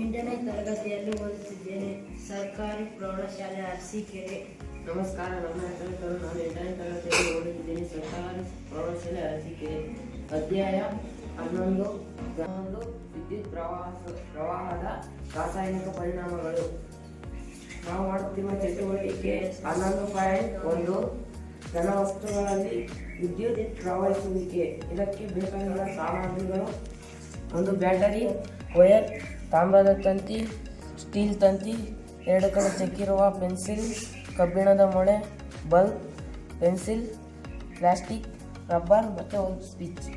ಎಂಟನೇ ತರಗತಿಯಲ್ಲಿ ಓದುತ್ತಿದ್ದೇನೆ. ಸರ್ಕಾರಿ ಪ್ರೌಢಶಾಲೆ ಅರಸೀಕೆರೆ. ನಮಸ್ಕಾರ ನನ್ನ ಹೆಸರು ನಾನು ಎಂಟನೇ ತರಗತಿಯಲ್ಲಿ ಓದುತ್ತಿದ್ದೇನೆ. ಸರ್ಕಾರಿ ಪ್ರೌಢಶಾಲೆ ಅರಸೀಕೆರೆ. ಅಧ್ಯಾಯ ಹನ್ನೊಂದು ಹನ್ನೊಂದು, ವಿದ್ಯುತ್ ಪ್ರವಾಹ ಪ್ರವಾಹದ ರಾಸಾಯನಿಕ ಪರಿಣಾಮಗಳು. ನಾವು ಮಾಡುತ್ತಿರುವ ಚಟುವಟಿಕೆ ಹನ್ನೊಂದು ಪಾಯಿಂಟ್ ಒಂದು. ಘನವಸ್ತುಗಳಲ್ಲಿ ವಿದ್ಯುತ್ ಪ್ರವಹಿಸುವಿಕೆ. ಇದಕ್ಕೆ ಬೇಕಾಗಿರುವ ಸಾಮಗ್ರಿಗಳು ಒಂದು ಬ್ಯಾಟರಿ ವಯರ್ ತಾಮ್ರದ ತಂತಿ, ಸ್ಟೀಲ್ ತಂತಿ, ಎರಡು ಕಡೆ ಚೆಕ್ಕಿರುವ ಪೆನ್ಸಿಲ್, ಕಬ್ಬಿಣದ ಮೊಳೆ, ಬಲ್ಬ್, ಪೆನ್ಸಿಲ್, ಪ್ಲಾಸ್ಟಿಕ್, ರಬ್ಬರ್ ಮತ್ತು ಒಂದು ಸ್ವಿಚ್.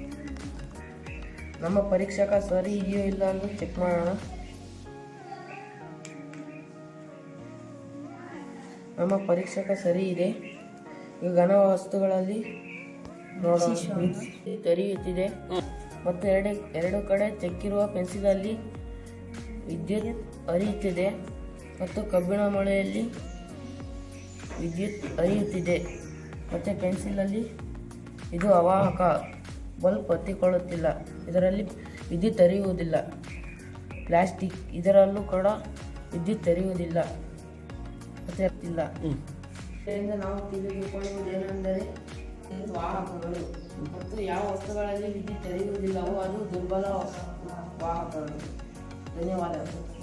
ನಮ್ಮ ಪರೀಕ್ಷಕ ಸರಿ ಇದೆಯೋ ಇಲ್ಲ ಅಂತ ಚೆಕ್ ಮಾಡೋಣ. ನಮ್ಮ ಪರೀಕ್ಷಕ ಸರಿ ಇದೆ. ಈ ಘನ ವಸ್ತುಗಳಲ್ಲಿ ತೆರೆಯುತ್ತಿದೆ. ಮತ್ತು ಎರಡು ಎರಡು ಕಡೆ ಚೆಕ್ಕಿರುವ ಪೆನ್ಸಿಲಲ್ಲಿ ವಿದ್ಯುತ್ ಹರಿಯುತ್ತಿದೆ ಮತ್ತು ಕಬ್ಬಿಣ ಮೊಳೆಯಲ್ಲಿ ವಿದ್ಯುತ್ ಹರಿಯುತ್ತಿದೆ. ಮತ್ತು ಪೆನ್ಸಿಲಲ್ಲಿ ಇದು ಅವಾಹಕ ಬಲ್ಬ್ ಹೊತ್ತಿಕೊಳ್ಳುತ್ತಿಲ್ಲ ಇದರಲ್ಲಿ ವಿದ್ಯುತ್ ಹರಿಯುವುದಿಲ್ಲ. ಪ್ಲಾಸ್ಟಿಕ್ ಇದರಲ್ಲೂ ಕೂಡ ವಿದ್ಯುತ್ ಹರಿಯುವುದಿಲ್ಲ. ಮತ್ತೆ ಇಲ್ಲ ಇದರಿಂದ ನಾವು ತಿಳಿದುಕೊಳ್ಳುವುದೇನೆಂದರೆ ವಾಹಕಗಳು. ಮತ್ತು ಯಾವ ವಸ್ತುಗಳಲ್ಲಿ ವಿದ್ಯುತ್ ತೆರೆಯುವುದಿಲ್ಲವೋ ಅದು ದುರ್ಬಲ ವಾಹಕಗಳು. ಧನ್ಯವಾದಗಳು.